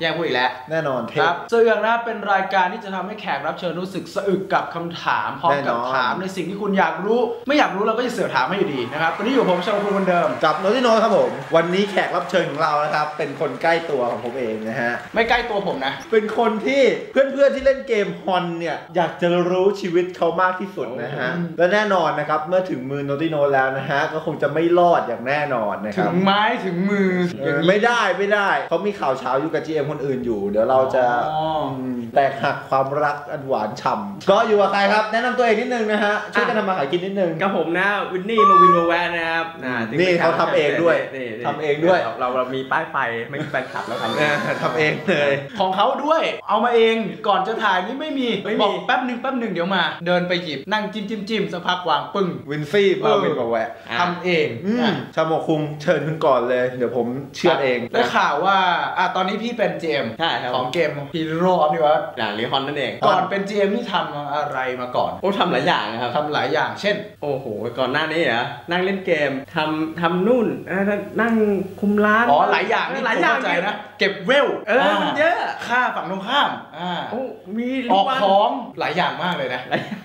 แย่งพูดอีกแล้ว แน่นอนเทคปรับเสือกนะครับเป็นรายการที่จะทำให้แขกรับเชิญรู้สึกสะอึกกับคำถามพร้อมกับแน่นอนถามในสิ่งที่คุณอยากรู้ ไม่อยากรู้เราก็จะเสือกถามให้อยู่ดีนะครับวันนี้อยู่ผมชาวคุณคนเดิมกับโนติโนตครับผม วันนี้แขกรับเชิญของเรานะครับเป็นคนใกล้ตัวของผมเองนะฮะไม่ใกล้ตัวผมนะ เป็นคนที่เพื่อนๆที่เล่นเกมฮอนเนี่ยอยากจะรู้ชีวิตเขามากที่สุดนะฮะและแน่นอนนะครับเมื่อถึงมือโนติโนตแล้วนะฮะก็คงจะไม่รอดอย่างแน่นอนนะคถึรังบไม้ถึงมือเออย่างอนี้ไม่ได้ไม่ได้เขามีข่าวเช้าอยู่กับ GM คนอื่นอยู่ เดี๋ยวเราจะอ๋ออืมแตกหักความรักอันหวานฉ่ำก็อยู่กับใครครับ แนะนำตัวเองนิดนึงนะฮะช่วยกันทำมาหากินนิดนึงกับผมนะวินนี่มาวินมาแวร์นะครับอ่าถึงนี่เขาทำเองด้วยนี่นี่ทำเองด้วยเราเรามีป้ายไฟไม่มีแฟนคลับแล้วทำเอเองอทำเองเลย ของเขาด้วยเอามาเองก่อนจะถ่ายนี่ไม่มีไม่มีบอกแป๊บหนึ่งแป๊บหนึ่งเดี๋ยวมา เดินไปหยิบนั่งจิ้มจิ้มจิ้มสักพักวางปึ้งวินฟี่มาเออวินมาแวะอะทำเองอืมอะชาโมคุงเชิญคุณก่อนเลย เดี๋ยวผมเชื่อดเองได้ข่าวว่าอะตอนนี้พี่เป็น GM ใช่ครับของเกม Hero of the World อย่างรีฮอนนั่นเอง ก่อนเป็น GM นี่ทำอะไรมาก่อน โอ้ทำหลายอย่างนะครับทำหลายอย่าง เช่น โอ้โห ก่อนหน้านี้เหรอนั่งเล่นเกมทำทำนู่นอ่านั่งคุมร้าน อ๋อ หลายอย่างนี่หลายอย่างผมเข้ใจนะ เก็บเวล เออ มันเยอะ ค่าฝั่งตรงข้าม อ่าโอ้มีออกวันของ หลายอย่างมากเลยนะหลายอย่าง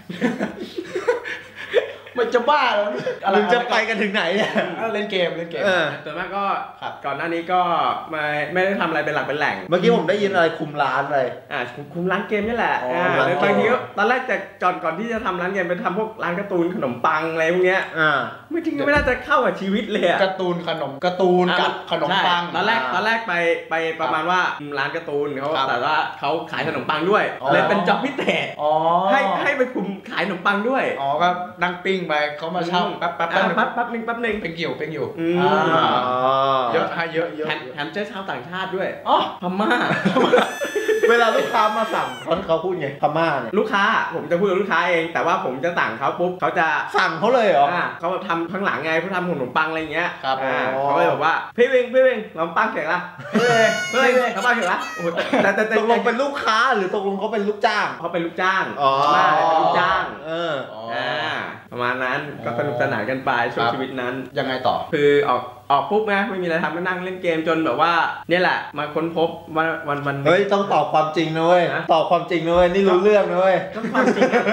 มันจะบ้าแล้วมึงจะไปกันถึงไหนเนี่ยอะเล่นเกมเล่นเกมเออส่วนมากก็ครับก่อนหน้านี้ก็ไม่ไม่ได้ทำอะไรเป็นหลักเป็นแหล่ง เมื่อกี้ผมได้ยินอะไรคุมร้านอะไรอ่าคุมคุมร้านเกมนี่แหละอ๋ออ่าร้านเกมบางทีก็ตอนแรกแต่ก่อนก่อนที่จะทำร้านเกมไปทำพวกร้านการ์ตูนขนมปังอะไรพวกเนี้ยอ่าไม่จริงไม่น่าจะเข้ากับชีวิตเลยอะการ์ตูนขนมการ์ตูนกับขนมปังใช่ตอนแรกอ่าตอนแรกไปไปประมาณว่าร้านการ์ตูนเขาครับแต่ว่าเขาขายขนมปังด้วยอ๋อเลยเป็นจ็อบพิเศษอ๋อให้ให้ไปคุมขายขนมปังด้วยอ๋อก็นั่งปิ้งไปเขามาเช่าแป๊บแป๊บแป๊บอ่านึงแป๊บแป๊บนึงแป๊บนึงเป็นอยู่เป็นอยู่อืมอ่าอ๋อเยอะให้เยอะเยอะแถมแถมเจ๊ชาวต่างชาติด้วยอ๋อพม่า เวลาลูกค้ามาสั่งเขาเขาพูดไงพม่าเนี่ยลูกค้าผมจะพูดกับลูกค้าเอง แต่ว่าผมจะสั่งเขาปุ๊บเขาจะสั่งเขาเลยเหรออ่าเขาแบบทำข้างหลังไงเขาทำขนมปังอะไรเงี้ยครับอ่าอ๋อ เขาเลยบอกว่าพี่วิงพี่วิงขนมปังเสร็จละเฮ้ยเฮ้ยขนมปังเสร็จละโอ้โหแต่แต่แต่ตกลงเป็นลูกค้าหรือตกลงเขาเป็นลูกจ้าง เขาเป็นลูกจ้างอ๋อพม่าเป็นลูกจ้างเออ อ๋ออ่าประมาณนั้นก็สนุกสนานกันไปช่วงครับ ชีวิตนั้น ยังไงต่อ คือออกออกปุ๊บนะไม่มีอะไรทำก็นั่งเล่นเกมจนแบบว่าเนี่ยแหละ มาค้นพบวันวันวันหนึ่งเฮ้ยต้องตอบความจริงนะเว้ยฮะตอบความจริงนะเว้ยนี่รู้เรื่องนะเว้ยก็ความจริงอะ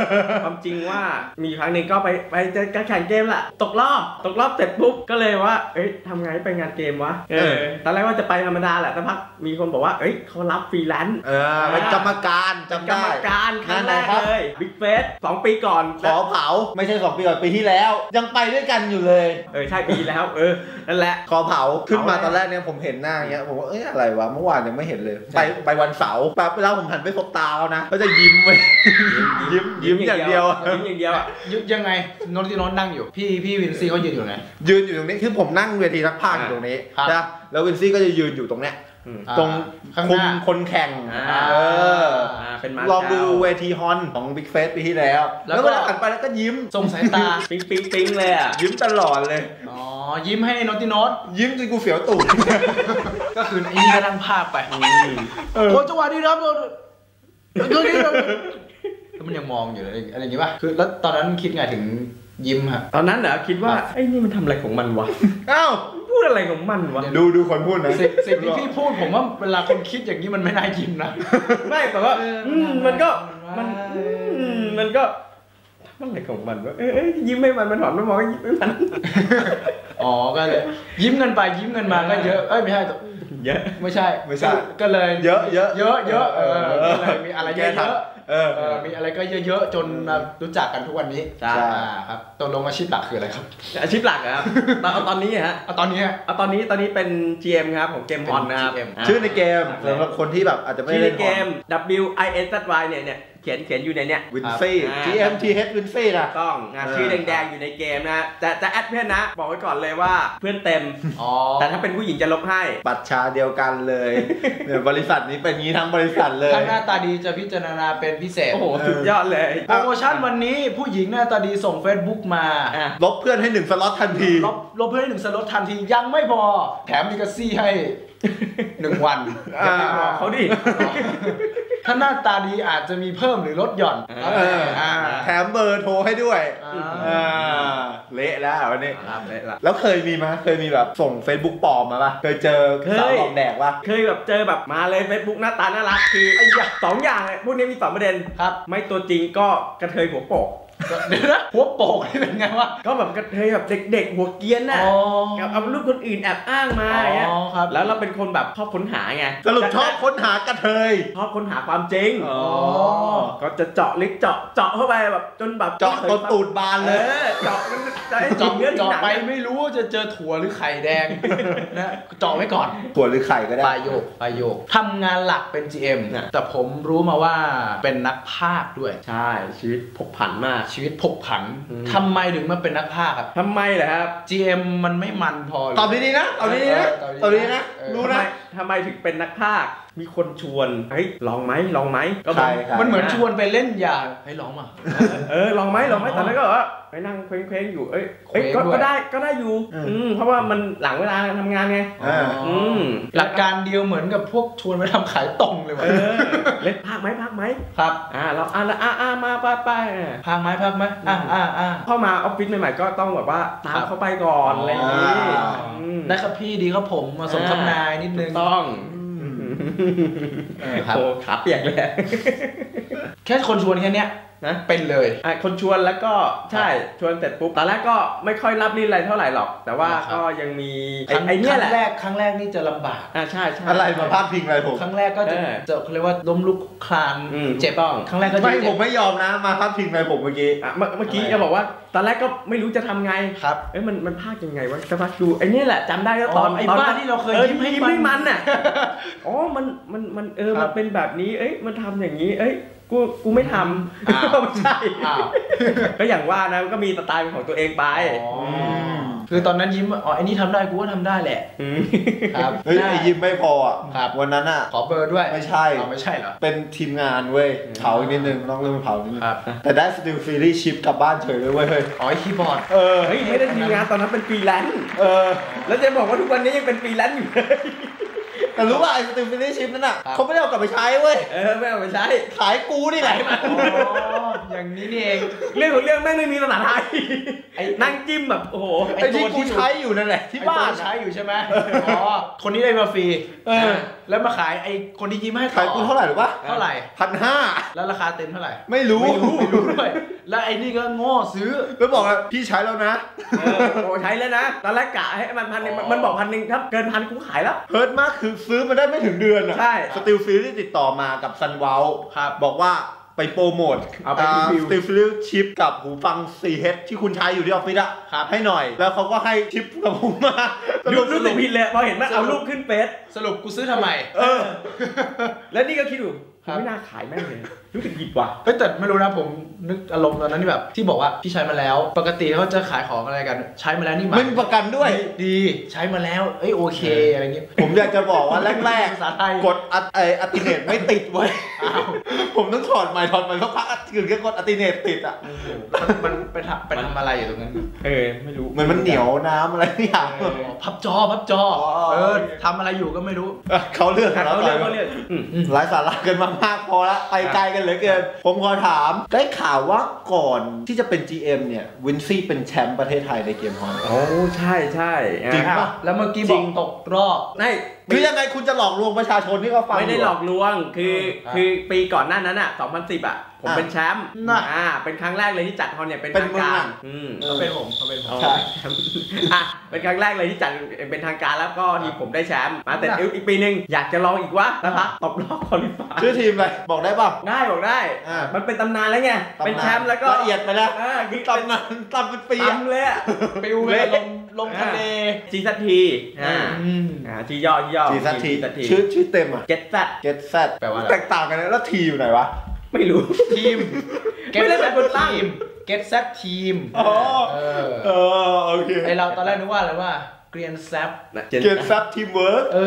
ความจริงว่ามีครั้งหนึ่งก็ไปไปเจอการแข่งเกมแหละตกรอบตกรอบเสร็จปุ๊บก็เลยว่า เอ้ยทำไงไปงานเกมวะเอเอออตอนแรกว่าจะไปธรรมดาแหละแต่พักมีคนบอกว่าเอ้ยเขารับฟรีแลนซ์ เออเป็นกรรมการจำกรรได้ มการครั้งแรกนั่นนะครับเลย บิ๊กเฟสสองปีก่อนขอเผาไม่ใช่สองปีก่อนปีที่แล้ว ยังไปด้วยกันอยู่เลย เออ ใช่ปีแล้ว เออ นั่นแหละขอเผาขึ้นมาเผาเลยตอนแรกเนี่ยผมเห็นหน้าอย่างเงี้ยผมว่าเอ้ยอะไรวะเมื่อวานยังไม่เห็นเลย ไปไปวันเสาร์แบบเวลาผมหันไปสบตาเขานะก็จะยิ้มเว้ยยิ้มยิ้มอย่างเดียวยิ้มอย่างเดียวอะยุยังไงโนนที่โนนนั่งอยู่ พี่พี่วินซี่เขายืนอยู่ไงยืนอยู่ตรงนี้คือผมนั่งเวทีนักพากย์อยู่ตรงนี้ครับนะแล้ววินซี่ก็จะยืนอยู่ตรงเนี้ยอืมตรงข้างหคุมน้าคนแข่งอ่าเอออ่า เป็นมาลองดูเจ้าเวทีฮอนของ Big f a c e ปีที่แล้ว แล้แล้ววก็เวลาหันไปแล้วก็ยิ้มส่งสายตา ปิ๊งปิ๊งปิ๊งเลยอะ ยิ้มตลอดเลย อ๋อ ยิ้มให้โนติโนตยิ้มจนกูเสียวตูดก็คือไอ้นี่ก็นั่งภาพไปเออโอ้จังหวะนี้ครับโดนโดนนี้โดนแล้วมันยังมองอยู่เลยอะไรอย่างงี้ป่ะคือแล้วตอนนั้นคิดไงถึง ยิ้มฮะตอนนั้นเหรอคิดว่าครับไอ้นี่มันทำอะไรของมันวะอ้าวพูดอะไรของมันวะดูดูคนพูดนะสิ่งสิ่งที่พี่พูดผมว่าเวลาคนคิดอย่างนี้มันไม่น่ายิ้มนะไม่แต่ว่าเอออืมมันก็มัมันนอืมมันก็ทำอะไรของมันวะเอ้ยเอ้ยยิ้มให้มันมันถอนไม่มองก็ยิ้มให้มันอ๋อก็เลยยิ้มเงินไปยิ้มเงินมาก็เยอะเอ้ยไม่ใช่เยอะไม่ใช่ไม่ใช่ก็ก็เลยเยอะเยอะเยอะเยอะเออเออก็เลยมีอะไรเยอะ เยอะเออเออ มีอะไรก็เยอะๆ จนมารู้จักกันทุกวันนี้ใช่อ่าครับตกลงอาชีพหลักคืออะไรครับ อาชีพหลักอะครับตอนเอาตอนนี้อะฮะเอาตอนนี้อะเอาตอนนี้ตอนนี้เป็น GM ครับของเกมฮอนนะครับเป็น GM าชื่อในเกมสำหรับคนที่แบบอาจจะไม่ชื่อได้ในเล่นเกม W I S Z Y เนี่ยเนี่ย เขียนเขียนอยู่ในเนี่ยวินฟี่ อ่า G M T H วินฟี่นะ ต้องนะเออ ชื่อแดงๆอยู่ในเกมนะจะจะแอดเพื่อนนะ บอกไว้ก่อนเลยว่าเพื่อนเต็ม อ๋อแต่ถ้าเป็นผู้หญิงจะลบให้บัตรชาเดียวกันเลยเนี่ยบริษัทนี้เป็นงี้ทั้งบริษัทเลย ถ้าหน้าตาดีจะพิจารณาเป็นพิเศษ โอ้โห สุดยอดเลย โปรโมชั่นวันนี้ผู้หญิงหน้าตาดีส่ง Facebook มาอะลบเพื่อนให้หนึ่งสล็อตทันที ลบลบเพื่อนให้หนึ่งสล็อตทันทียังไม่พอ แถมมีกระซี่ให้หนึ่งวันอ่าบอกเขาดิ ถ้าหน้าตาดีอาจจะมีเพิ่มหรือลดหย่อนเออเอออ่าแถมเบอร์โทรให้ด้วยอ่าอ่าเละแล้ววันนี้ครับเลยละแล้วเคยมีไหมเคยมีแบบส่ง Facebook ปลอมมาป่ะเคยเจอเคยสาวหลอกแดกป่ะเคยแบบเจอแบบมาเลย Facebook หน้าตาน่ารักคือไอ้ยะสองอย่างเลยพวกนี้มีสองประเด็นครับ ไม่ตัวจริงก็กระเทยหัวโปก เดี๋ยวนะหัวโปกนี่เป็นไงวะก็แบบกระเทยแบบเด็กๆ หัวเกรียนน่ะอ๋อกับเอารูปคนอื่นแอบอ้างมาอย่างเงี้ยอ๋อครับแล้วเราเป็นคนแบบชอบค้นหาไงสรุปชอบค้นหากระเทยชอบค้นหาความจริงอ๋อก็จะเจาะลึกเจาะเจาะเข้าไปแบบจนแบบเจาะต้นตูดบานเอเลยอเจาะมันจะให้เจาะเนื้อถึงเจาะหนังไปไม่รู้ว่าจะเจอถั่วหรือไข่แดงนะเจาะไว้ก่อนถั่วหรือไข่ก็ได้ปลายโยกปลายโยกทำงานหลักเป็น GM น่ะแต่ผมรู้มาว่าเป็นนักพากย์ด้วยใช่ชีวิตผกผันมากชีวิตผกผันอืมทำไมถึงมาเป็นนักพากย์ครับ ทำไมเหรอครับ GM มันไม่มันพอหรืตอบดีๆนะตอบดีๆนะเออตอบดีๆนะเออรู้ทำไมนะทำไมถึงเป็นนักพากย์ มีคนชวนเฮ้ยลองไหมลองไหมก็ใครบอกใคร มันเหมือนชวนไปเล่นยาให้ร้องมา เออลองไหมลองไหมตอนนั้นก็แบบว่าไปนั่งเคว้งๆอยู่เอ้ยเอ้ยเคว้งก็ด้วย ก็ได้ก็ได้อยู่อืม อืมเพราะว่ามันหลังเวลาทำงานไงอ่า อืมหลักการเดียวเหมือนกับพวกชวนไปทำขายตรงเลยเอว่ะอเล่นพากไหมพากไหมครับอ่าเราอ่าแล้วอ่าอ่ามาไปไปอะพากไหมพากไหมอ่าอ่าอ่าเข้ามาออฟฟิศใหม่ๆก็ต้องแบบว่าตามเข้าไปก่อนอะไรอย่างนี้อ่า อืมได้ครับพี่ดีครับผมมาสมคำนายนิดนึงต้องเออ ครับโอ้ขาเปียกเลย แค่คนชวนแค่เนี้ย นะเป็นเลยอะคนชวนแล้วก็ใช่ชวนเสร็จปุ๊บตอนแรกก็ไม่ค่อยรับรีนอะไรเท่าไหร่หรอก แต่ว่าครับก็ยังมีคไอ้รั้งไอ้เนี่ยแหละครั้งแรกครั้งแรกนี่จะลำบากอ่าใช่ใช่อะไรมาพาดพิงอะไรผมครั้งแรกก็จะเออจะเขาเรียกว่าล้มลุกคลานอืมเจ็บถูกต้องครั้งแรกก็จะไม่เจ็บผมไม่ยอมนะมาพาดพิงอะไรผมเมื่อกี้อะเมื่อเมื่อกี้อะไรจะบอกว่าตอนแรกก็ไม่รู้จะทำไงครับเอ้ยมันมันพากยังไงวะสักพักดูไอ้เนี่ยแหละจำได้ก็ตอนอ๋อไอ้ตนบ้าที่เราเคยออยิ้มให้ยิ้มให้มัมันนน่ะอ๋อมันมันมันเออครัมับนเป็นแบบนี้เอ้ยมันทำอย่างนี้เอ้ย กูกูไม่ทำอ้าว ไม่ใช่ อ้าว ก็อย่างว่านะมันก็มีสไตล์เป็นของตัวเองไปอ๋อคือตอนนั้นยิ้มว่าอ๋อไอ้นี่ทำได้กูก็ทำได้แหละ มครับ เฮ้ยไอ้ยิ้มไม่พออะครับ วันนั้นอะ ขอเบอร์ด้วยไม่ใช่ อ๋อไม่ใช่เหรอ เป็นทีมงานเว้ยเผาอีกนิดนึงต้องเริ่มเผานิดนึงครับ แต่ได้สติลซีรีส์ชิปกลับบ้านเฉยเลยเว้ยเฮ้ยอ๋อไอ้คีย์บอร์ด เออเฮ้ยไม่ได้ทีมงานตอนนั้นเป็นฟรีแลนซ์เออแล้วจะบอกว่าทุกวันนี้ยังเป็นฟรีแลนซ์อยู่เลย แต่รู้ว่าไอ้สติลซีรีส์ชิปนั่นอะครับเขาไม่ได้เอากลับไปใช้เว้ย เออไม่เอาไปใช้ ขายกูนี่แหละอ๋ออย่างนี้นี่เอง เรื่องของเรื่องแม่งไม่มีภาษาไทยไอ้นั่งจิ้มแบบโอ้โหไอ้ที่กูใช้อยู่นั่นแหละที่ไอ้ตัวบ้านใช้อะอยู่ใช่ไหมอ๋อคนนี้ได้มาฟรีเออแล้วมาขายไอ้คนที่ยิ้มให้ต่อขายกูเท่าไหร่หรือปะเท่าไหร่พันห้าแล้วราคาเต็มเท่าไหร่ ไม่รู้ไม่รู้ไม่รู้ด้วยแล้วไอ้นี่ก็โง่ซื้อ แล้วบอกว่าพี่ใช้แล้วนะ เออโอ้ใช้แล้วนะตอนแรกกะให้มันพันหนึ่งอ๋อมันบอกพันหนึ่งถ้าเกินพันกูขายแล้ว เฮิร์ตมากคือซื้อมาได้ไม่ถึงเดือนอะใช่ สติลซีรีส์ติดต่อมากับซันเวลครับบอกว่าไปโปรโมทเอาไปรีวิว สติลซีรีส์ชิปกับหูฟัง 4H ที่คุณใช้อยู่ที่ออฟฟิศอะครับให้หน่อย แล้วเขาก็ให้ชิปกับผมมาสรู้รุปรู้สึกผิดเลยพอเห็นมันสรุปเอารูปขึ้นเฟซสรุปกูซื้อทำไม เออ แล้วนี่ก็คิดดูครักูบไม่น่าขายแม่งเลย รู้สึกผิดว่ะเฮ้ยแต่ไม่รู้นะผมนึกอารมณ์ตอนนั้นที่แบบที่บอกว่าพี่ใช้มาแล้ว ปกติเขาจะขายของอะไรกัน ใช้มาแล้วนี่หมายไม่มีประกันด้วย ดีใช้มาแล้วเอ้ยโอเคอะไรเงี้ยผมอยากจะบอกว่าแรกภาษาไทย ๆ กดอัตไออัติเนตไม่ติดไว้ยอ้าว ผมต้องถอดใหม่ถอดใหม่สักพักถึงจะกดอัติเนตติดอะมันมันไปทำไปทำอะไรอยู่ตรงนั้นเออไม่รู้ เหมือนมันเหนียวน้ำอะไรอย่างอ๋อพับจอพับจออ๋อเออทำอะไรอยู่ก็ไม่รู้ เขาเลือกเขาแล้วเรียกเขาเรียกอืม ไร้สาระกันมามากพอละไปไกลกันเหลือเกิน ผมขอถาม ได้ข่าวว่าก่อนที่จะเป็น GM เนี่ยวินซี่เป็นแชมป์ประเทศไทยในเกมฮอน โอ้ใช่ใช่อะจริงปะ แล้วเมื่อกี้จบริอกงตกรอบไม่คือยังไงคุณจะหลอกลวงประชาชนที่เขาฟังไม่ได้ยู่หลอกลวงคืออ่าคือปีก่อนหน้านั้นอะ 2010 อะ ผมอะเป็นแชมป์น่ะอ่าเป็นครั้งแรกเลยที่จัดฮอนเนี่ยเป็นเป็นทางการมึงอะอืมเขาเป็นผมเขาเป็นผมใช่อะเป็นครั้งแรกเลยที่จัดเป็นทางการแล้วก็ทีมผมได้แชมป์มาแต่น่ะอีกปีหนึ่งอยากจะลองอีกวะนะครับตบรอบคอลิฟายชื่อทีมอะไรบอกได้ป่ะได้บอกได้อ่ามัมันเป็นตำนานแล้วไงเป็นแชมป์แล้วก็ละเอียดไปแล้วอ่าคือตำนานตำเป็นปีอะตำเลยอะปิวเลยลง ลงทะเลจีซัตทีอ่าอืมอ่าที่ย่อที่ย่อจีซัตทีซัตทีชื่อชื่อเต็มอะเก็ตซัต Get Z แปลว่าอะไรแตกต่างกันนะแล้วทีอยู่ไหนวะไม่รู้ทีมไม่ได้เป็นคนตั้งทีม get set ทีมอ๋อเออเออโอเคไอเราตอนแรกนึกว่าอะไรว่า เกรียนแซบนะเกียร์ซับทีมเวิร์กเอ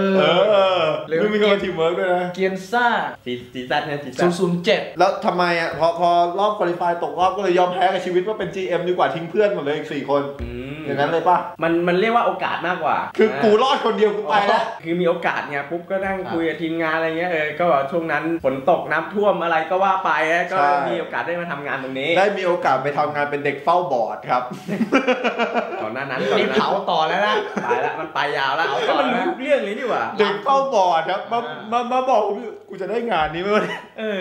อหรือมีคำว่าทีมเวิร์กด้วยนะเกียนซ่าซีซีซั่นเนี่ยซีศูซั่นนย์ศูนย์เจ็ดแล้วทำไมอะพอพอรอบคุริฟายตกรอบก็เลยยอมแพ้กับชีวิตว่าเป็น GM ดีกว่าทิ้งเพื่อนหมดเลยอีกสี่คนอืมอย่างนั้นเลยป่ะมันมันเรียกว่าโอกาสมากกว่า คือกูรอดคนเดียวกูไปแล้วคือมีโอกาสเนี่ยปุ๊บก็นั่งคุยกับทีมงานอะไรเงี้ยเออก็บอกช่วงนั้นฝนตกน้ำท่วมอะไรก็ว่าไปนะก็ใช่มีโอกาสได้มาทำงานตรงนี้ ได้มีโอกาสไปทำงานเป็นเด็กเฝ้าบอร์ดครับก่อนหน้านั้นก่อนหนี่น้านั้นเผาต่อแล้วนะไปแล้วมันไปยาวแล้วเอาก็ต่อมันนะรู้ทุกเรื่องเลยนี่หว่าเด็กเฝ้าบอร์ดครับมาอ่ามามาบอกผม กูจะได้งานนี้ไหมวะเนี่ยเออ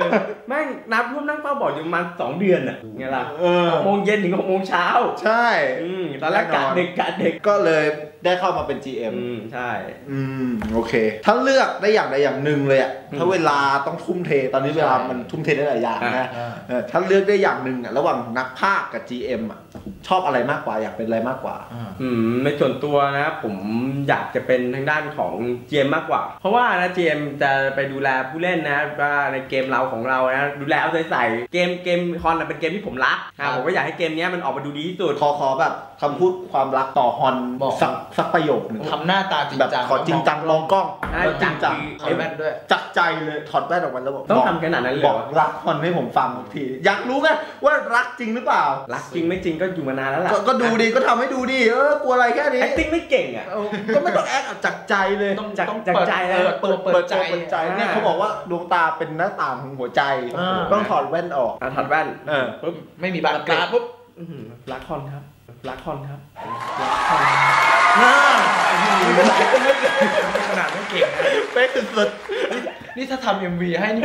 แม่งน้ำท่วมนั่งเฝ้าบอกอยู่ประมาณสองเดือนอะไงล่ะเออหกโมงเย็นถึงหกโมงเช้าใช่อืมตอนแรกกะดึกกะดึกก็เลยได้เข้ามาเป็น GM อืมใช่ อืมโอเค ถ้าเลือกได้อย่างใดอย่างหนึ่งเลยอะอืมถ้าเวลาต้องทุ่มเทตอนนี้เวลามันทุ่มเทได้หลายอย่างนะอ่าเออถ้าเลือกได้อย่างหนึ่งอะระหว่างนักภาคกับ GM อะชอบอะไรมากกว่าอยากเป็นอะไรมากกว่า อืมในส่วนตัวนะผมอยากจะเป็นทางด้านของ GM มากกว่า เพราะว่านะ GM จะไปดูแลผู้เล่นนะว่าในเกมเราของเรานะดูแลเอาใจใส่เกมเกมฮอนนะเป็นเกมที่ผมรักครันะบผมก็อยากให้เกมเนี้ยมันออกมาดูดีที่สุดขอขอแบบคำพูดความรักต่อฮอนบอกสักสักประโยคหนึ่งทำหน้าตาจริงแบบจังขอจริงจังมองกล้องใช่แล้วจริงจังใช้แว่นด้วยจักใจเลยถอดแว่นออกมาแล้วบอกต้องบอกทำขนาดนั้นเลยบอกเหรอรักฮอนให้ผมฟังที อยากรู้ไงว่ารักจริงหรือเปล่า รักจริงไม่จริงก็อยู่มานานแล้วล่ะก็ก็ดูดีก็ทำให้ดูดีเออกลัวอะไรแค่นี้แอคติ้งไม่เก่งอะเออก็ไม่ต้องแอคเอาจากใจเลยต้องจากต้องจากเปิดใจนะเปิดตัวเปิดใจเปิดใจเนี่ยเขาบอกว่าดวงตาเป็นหน้าต่างของหัวใจ อ่า ต้องถอดแว่นออกอะถอดแว่นเออปุ๊บไม่มีบานเกล็ดปุ๊บอื้อหือรักคอนครับรักคอนครับขนาดไม่เก่งนะเป๊ะสุดนี่ถ้าทำ MV ให้นี่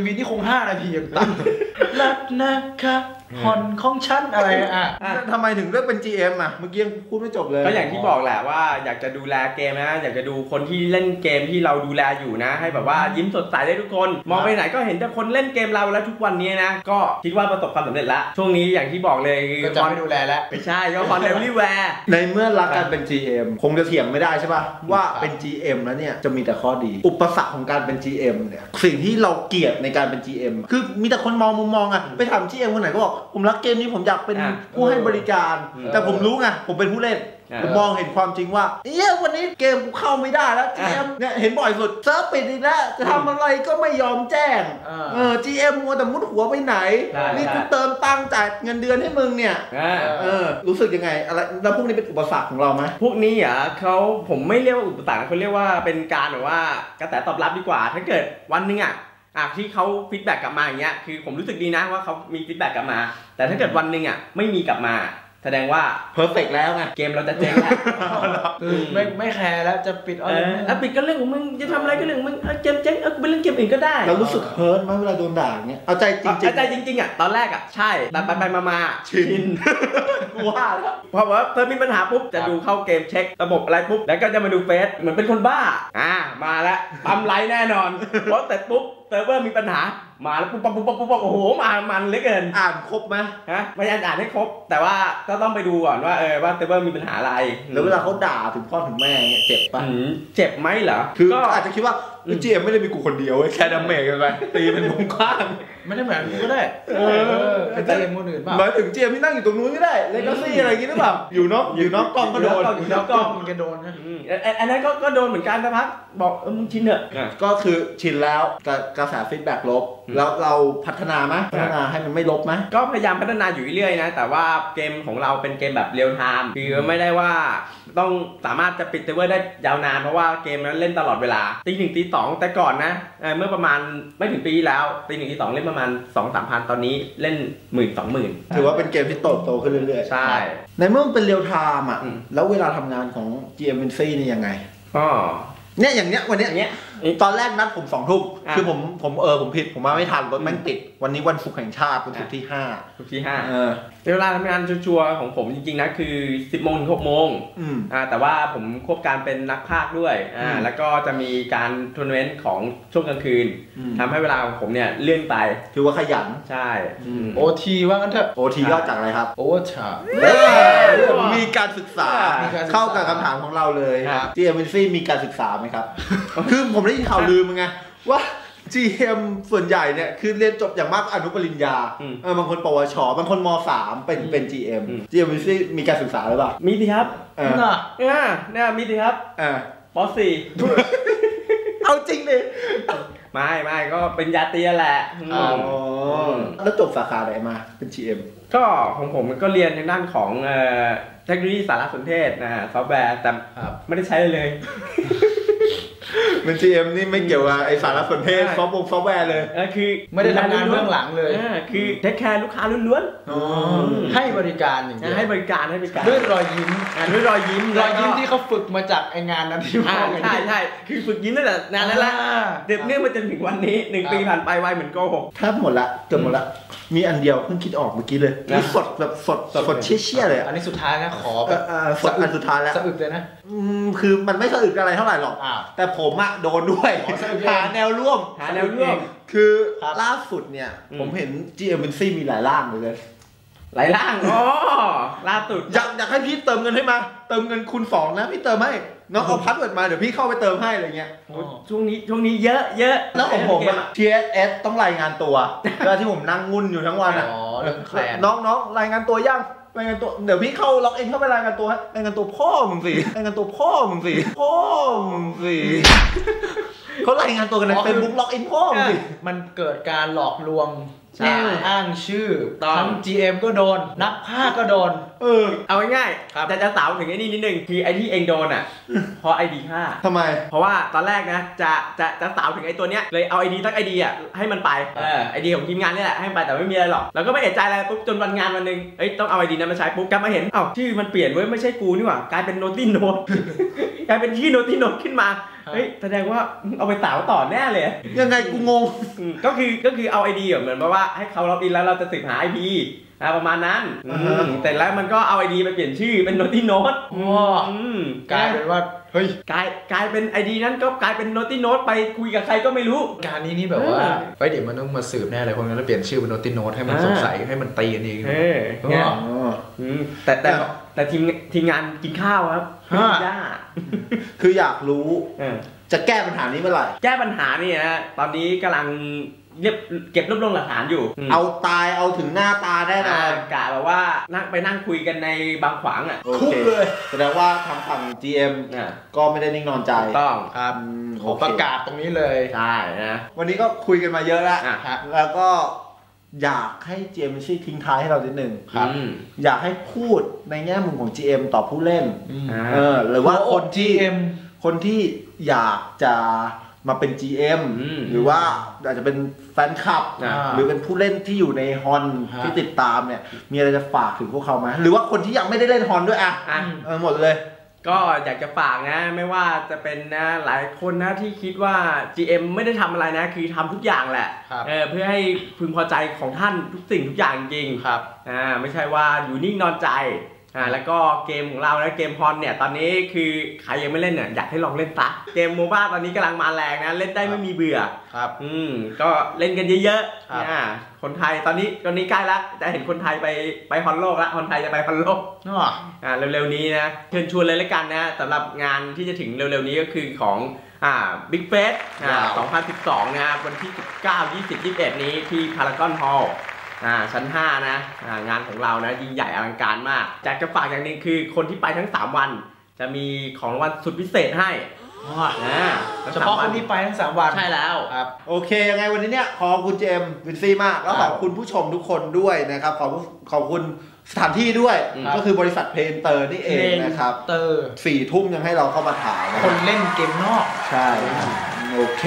MV นี่คง5นาทีอย่างต่ำรักนะคะ ฮอนของฉันอะไรอะๆทำไมถึงเลือกเป็น GM อะเมื่อกี้ยังพูดไม่จบเลยก็อย่างที่บอกแหละว่าอยากจะดูแลเกมนะ อยากจะดูคนที่เล่นเกมที่เราดูแลอยู่นะ ให้แบบว่ายิ้มสดใสได้ทุกคน มองไปไหนก็เห็นแต่คนเล่นเกมเราแล้วทุกวันนี้นะ ก็คิดว่าประสบความสำเร็จละช่วงนี้อย่างที่บอกเลยคือก็จะไม่ดูแลแล้วไม่ใช่ก็คอนเทนต์รีแวร์ในเมื่อรักกันเป็น GM คงจะเถียงไม่ได้ใช่ป่ะว่าเป็น GM แล้วเนี่ยจะมีแต่ข้อดี อุปสรรคของการเป็น GM เนี่ยสิ่งที่เราเกลียดในการเป็น GM อะคือมีแต่คนมองมุมมองอะไปถาม GM คนไหนก็บอกผมรักเกมนี้ผมอยากเป็นอะผู้ให้บริการอืมแต่ผมรู้ไงผมเป็นผู้เล่นอะผมมองเห็นความจริงว่าเอ้ยวันนี้เกมกูเข้าไม่ได้แล้ว GM เนี่ยเห็นบ่อยสุดเซิร์ฟปิดอีกแล้วจะทำอะไรก็ไม่ยอมแจ้งอ่าเออ GM มัวแต่มุดหัวไปไหนใช่นี่กูใช่เติมตังค์จ่ายเงินเดือนให้มึงเนี่ยอ่าเออรู้สึกยังไงอะไรแล้วพวกนี้เป็นอุปสรรคของเราไหมพวกนี้อะเขาผมไม่เรียกว่าอุปสรรคเขาเรียกว่าเป็นการแบบว่ากระแสตอบรับดีกว่า ถ้าเกิดวันหนึงอะ อะที่เขาฟีดแบ็กกลับมาอย่างเงี้ยคือผมรู้สึกดีนะว่าเขามีฟีดแบ็กกลับมา แต่ถ้าเกิดวันหนึงอะไม่มีกลับมาแสดงว่าเพอร์เฟกแล้วไงเกมเราจะเจ๊งแล้วคือไม่ไม่แคร์แล้วจะปิดเออะไรอแล้วปิดก็เรื่องของมึงจะทำอะไรก็เรื่องของมึงเอาเกมเจ๊งเออกูไปเล่นเกมอื่นก็ได้เรารู้สึกเฮิร์ตไหมเวลาโดนด่าอย่างเงี้ยเอาใจจริงเอาใจจริงๆอะตอนแรกอะใช่แต่ไปไปๆมาๆชินๆกูว่าแล้วพอว่าเพิ่มมีปัญหาปุ๊บจะดูเข้าเกมเช็คระบบอะไรปุ๊บแล้วก็จะมาดูเฟซเหมือนเป็นคนบ้าอ่ามาแล้วปั๊มไลค์แน่นอนเพราะแต่ปุ๊บ เซิร์ฟเวอร์มีปัญหามาแล้วปุ๊บปั๊บปุ๊บปั๊บปุ๊บปั๊บโอ้โหมามันเหลือเกินอ่านครบไหมฮะพยายามอ่านให้ครบ แต่ว่าก็ต้องไปดูก่อนว่าเออว่าเซิร์ฟเวอร์มีปัญหาอะไรแล้วเวลาเขาด่าถึงพ่อถึงแม่เงี้ยเจ็บปะอืมเจ็บไหมเหรอคือก็อาจจะคิดว่าเจมไม่ได้มีกูคนเดียวเว้ยแค่ดาเมจกันไปตีเป็นวงกว้างไม่ได้เหมือนกูก็ได้เออเป็นเกมคนอื่นเปล่าหมายถึงเจมที่นั่งอยู่ตรงนู้นก็ได้เลกาซี่อะไรอย่างงี้หรือเปล่าอยู่นอกอยู่นอกกล้องก็โดนอยู่นอกกล้องมันจะโดนนะอืมอันอันอันนั้นก็ก็โดนเหมือนกันนะพักบอกเออมึงชินเถอะอะก็คือชินแล้วกับกระแสฟีดแบ็กลบอืมแล้วเราพัฒนาไหมพัฒนาให้มันไม่ลบไหมก็พยายามพัฒนาอยู่เรื่อยๆนะแต่ว่าเกมของเราเป็นเกมแบบเรียลไทม์คือไม่ได้ว่า ต้องสามารถจะปิดเซิร์ฟเวอร์ได้ยาวนานเพราะว่าเกมนั้นเล่นตลอดเวลาตีหนึ่งตีสองแต่ก่อนนะเอ่อเมื่อประมาณไม่ถึงปีที่แล้วตีหนึ่งตีสองเล่นประมาณสองสามพันตอนนี้เล่นหมื่นสองหมื่นถือว่าเป็นเกมที่โตโตขึ้นเรื่อยๆ ใช่ ในเมื่อมันเป็นเรียลไทม์อะอืมแล้วเวลาทำงานของ GMNC นี่ยังไงก็เนี่ยอย่างเนี้ยวันเนี้ยอย่างเงี้ย ตอนแรกนัดผมสองทุ่มอะคือผมผมเออผมผิดผมมาไม่ทันรถแม่งติด วันนี้วันศุกร์แห่งชาติวันศุกร์ที่ห้าทุกที่ห้าเออเวลาทำงานชัวร์ๆของผมจริงๆนะคือ10โมงถึง6โมงอืมอ่าแต่ว่าผมควบการเป็นนักพากย์ด้วยอ่าอืมแล้วก็จะมีการทัวร์นาเมนต์ของช่วงกลางคืนอืมทำให้เวลาของผมเนี่ยเลื่อนไปถือว่าขยันใช่อืมโอทีว่างั้นเถอะโอทียอดจากอะไรครับโอเวอร์ชามีการศึกษามีการศึกษาเข้ากับคำถามของเราเลยครับ GMNC มีการศึกษาไหมครับคือผมได้ยินข่าวลือมึงไงว่า GM ส่วนใหญ่เนี่ยคือเรียนจบอย่างมากก็อนุปริญญาอืมเออบางคนปวช บางคนมสามเป็นเป็น GM อืม GM มีสิมีการศึกษาหรือเปล่ามีสิครับเออน่ะเนี่ยเนี่ยมีสิครับเออปสี่เอาจริงดิไม่ไม่ก็เป็นยาเตียแหละอืมอ๋อแล้วจบสาขาไหนมาเป็น GM ก็ของผมมันก็เรียนในด้านของเอ่อเทคโนโลยีสารสนเทศนะฮะซอฟต์แวร์แต่ครับไม่ได้ใช้เลย เลยเป็น GM นี่ไม่เกี่ยวกับไอสารสนเทศใช่ซอฟต์วงซอฟต์แวร์เลยเออคือไม่ได้ทำงานเบื้องหลังเลยออคือเทคแคร์ลูกค้าล้วนอ๋อให้บริการอย่างๆเดียวให้บริการให้บริการด้วยรอยยิ้มอ่าด้วยรอยยิ้มรอยยิ้มแล้วก็ที่เขาฝึกมาจากไองานนั้นที่อ่าว่าใช่ใช่คือฝึกยิ้มตั้งแต่นานแล้วละอ่าเดือบเนื่องมาจนถึงวันนี้หนึ่งปีผ่านไปไวเหมือนโกหกแทบหมดละเกือบหมดละมีอันเดียวเพิ่งคิดออกเมื่อกี้เลยนะนี่สดแบบสดสดเชี่ยๆเลยอะอันนี้สุดท้ายนะขอเอแบอบเออสดอันสุดท้ายแล้วสะอึกเลยนะอืมคือมันไม่สะอึกอะไรเท่าไหร่หรอกอ้าวแต่ผมอะโดนด้วยอ๋อสะอึกเองหาแนวร่วมหาแนวร่วม คือครับล่าสุดเนี่ยอืมผมเห็น GM เป็นซี่มีหลายร่างเลยหลายร่างอ๋อล่าสุดอยากอยากให้พี่เติมเงินให้มา เติมเงินคูณสองนะพี่เติมให้น้องเอาพัดเวิร์ดมาเดี๋ยวพี่เข้าไปเติมให้อะไรเงี้ยโอ้ช่วงนี้ช่วงนี้เยอะเยอะแล้วของผมอะ TSS ต้องรายงานตัวเวลาที่ผมนั่งงุนอยู่ทั้งวันอะอ๋อเรื่องแคลนน้องน้องรายงานตัวยัง รายงานตัวเดี๋ยวพี่เข้าล็อกอินเข้าไปรายงานตัวให้รายงานตัวพ่อมึงสิรายงานตัวพ่อมึงสิพ่อมึงสิเขารายงานตัวกันในอ๋อคืเฟซบุ๊กล็อกอินพ่อมึงสิ มันเกิดการหลอกลวง ใช่ อ้างชื่อต้องทั้ง GM ก็โดน นักภาคก็โดน เออ เอาง่ายครับๆแต่จะสาวถึงไอ้นี่นิดนึง คือไอ้ที่เองโดนอะ เพราะไอดีค่าทำไม เพราะว่าตอนแรกนะ จะ จะ จะสาวถึงไอ้ตัวเนี้ย เลยเอาไอดีตั้งไอดีอะให้มันไป เออ ไอดีของทีมงานนี่แหละให้มันไปแต่ไม่มีอะไรหรอก แล้วก็ไม่เอะใจอะไรปุ๊บจนวันงานวันหนึ่งเอ้ยต้องเอาไอดีนั้นมาใช้ปุ๊บกลับมาเห็นเอ้าชื่อมันเปลี่ยนเว้ยไม่ใช่กูนี่หว่ากลายเป็นโนตี้โนตกลายเป็นชื่อโนตี้โนตขึ้นมา เฮ้ยแสดงว่ามึงเอาไปสาวต่อแน่เลย ยังไงกูงงอืมก็คือก็คือเอาไอดีเหมือนแบบว่าให้เขาล็อกอินแล้วเราจะสืบหาไอพีนะประมาณนั้นอ่าฮะอืมแต่แล้วมันก็เอาไอดีไปเปลี่ยนชื่อเป็นโนตี้โนตอ๋อกกลาลายยเป็นว่าเฮ้ยกลายกลายเป็นไอดีนั้นก็กลายเป็นโนตี้โนตไปคุยกับใครก็ไม่รู้ การนี้นี่แบบว่าเออไว้เดี๋ยวมันต้องมาสืบแน่เลยคนนั้นแล้วเปลี่ยนชื่อเป็นโนติโนตให้มันอ่าสงสัยให้มันตีกันเองเออเนี่ยอ๋ออืมแต่แต่ แต่แต่ทีมทีมงานกินข้าวครับฮะย่าคืออยากรู้เออ จะแก้ปัญหานี้เมื่อไหร่ แก้ปัญหานี่นะตอนนี้กำลังเรียบเก็บรวบรวมหลักฐานอยู่มเอาตายเอาถึงหน้าตาแน่นออ่านกะแบบว่านั่งไปนั่งคุยกันในบางขวางอะโอคุเคกเลยแสดงว่าทางฝั่ง GM อ่าก็ไม่ได้นิ่งนอนใจถูกต้องครับอืมขอประกาศตรงนี้เลย ใช่นะ วันนี้ก็คุยกันมาเยอะแล้ว อะฮะแล้วก็ อยากให้ GM ช่วยทิ้งท้ายให้เรานิดหนึ่งครับอืมอยากให้พูดในแง่มุมของ GM ต่อผู้เล่นอ่าเออหรือว่าคนที่ GM คนที่อยากจะมาเป็น GM อืมหรือว่าอาจจะเป็นแฟนคลับอ่าหรือเป็นผู้เล่นที่อยู่ในฮอนฮะที่ติดตามเนี่ย มีอะไรจะฝากถึงพวกเขาไหมหรือว่าคนที่ยังไม่ได้เล่นฮอนด้วยอะอะเออหมดเลย ก็อยากจะฝากนะไม่ว่าจะเป็นนะหลายคนนะที่คิดว่า GM ไม่ได้ทำอะไรนะ คือทำทุกอย่างแหละครับเออเพื่อให้พึงพอใจของท่านทุกสิ่งทุกอย่างจริงครับอ่าไม่ใช่ว่าอยู่นิ่งนอนใจ อ่าแล้วก็เกมของเรานะเกมฮอนเนี่ยตอนนี้คือใครยังไม่เล่นเนี่ยอยากให้ลองเล่นซะเกมโมบ้าตอนนี้กำลังมาแรงนะเล่นได้ไม่มีเบื่อครับอืมก็เล่นกันเยอะครับๆอ่าคนไทยตอนนี้ตอนนี้ใกล้ละจะเห็นคนไทยไปไปฮอนโลกละคนไทยจะไปฮอนโลกอ๋ออ่าเร็วๆนี้นะเชิญชวนเลยละกันนะสำหรับงานที่จะถึงเร็วๆนี้ก็คือของอ่าบิ๊กเฟสอ่า2012 นะครับวันที่ 19 20 21 นี้ที่พารากอนฮอลล์ อ่าชั้น 5 นะอ่างานของเรานะยิ่งใหญ่อลังการมากจากจะฝากอย่างหนึงคือคนที่ไปทั้ง 3 วัน จะมีของรางวัลสุดพิเศษให้อ๋ออ่าทั้งเฉสมพาะวัคนที่ไปทั้งสามวัน ใช่แล้ว ครับโอเคยังไงวันนี้เนี่ยขอบคุณเจมส์วินซี่มาก แล้วขอบคุณผู้ชมทุกคนด้วยนะครับขอบคุณขอบคุณสถานที่ด้วย อืม ก็คือบริษัทเพนเตอร์นี่เองนะครับเตอร์ สี่ทุ่มยังให้เราเข้ามาถ่ายนะคนเล่นเกมนอก ใช่ โอเค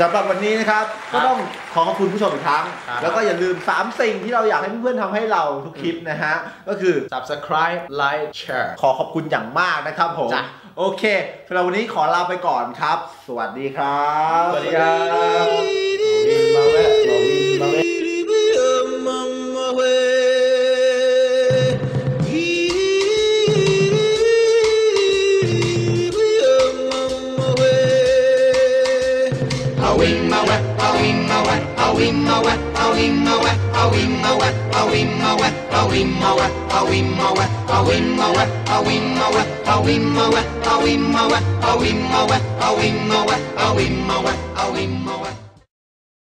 สำหรับวันนี้นะครับก็ต้องขอขอบคุณผู้ชมอีกครั้ง ครับ แล้วก็อย่าลืม 3 สิ่งที่เราอยากให้เพื่อนๆทำให้เราทุกคลิปนะฮะ ก็คือ subscribe like share ขอขอบคุณอย่างมากนะครับผม จ้ะ โอเคสำหรับวันนี้ขอลาไปก่อนครับ สวัสดีครับ สวัสดีครับ a wee a wee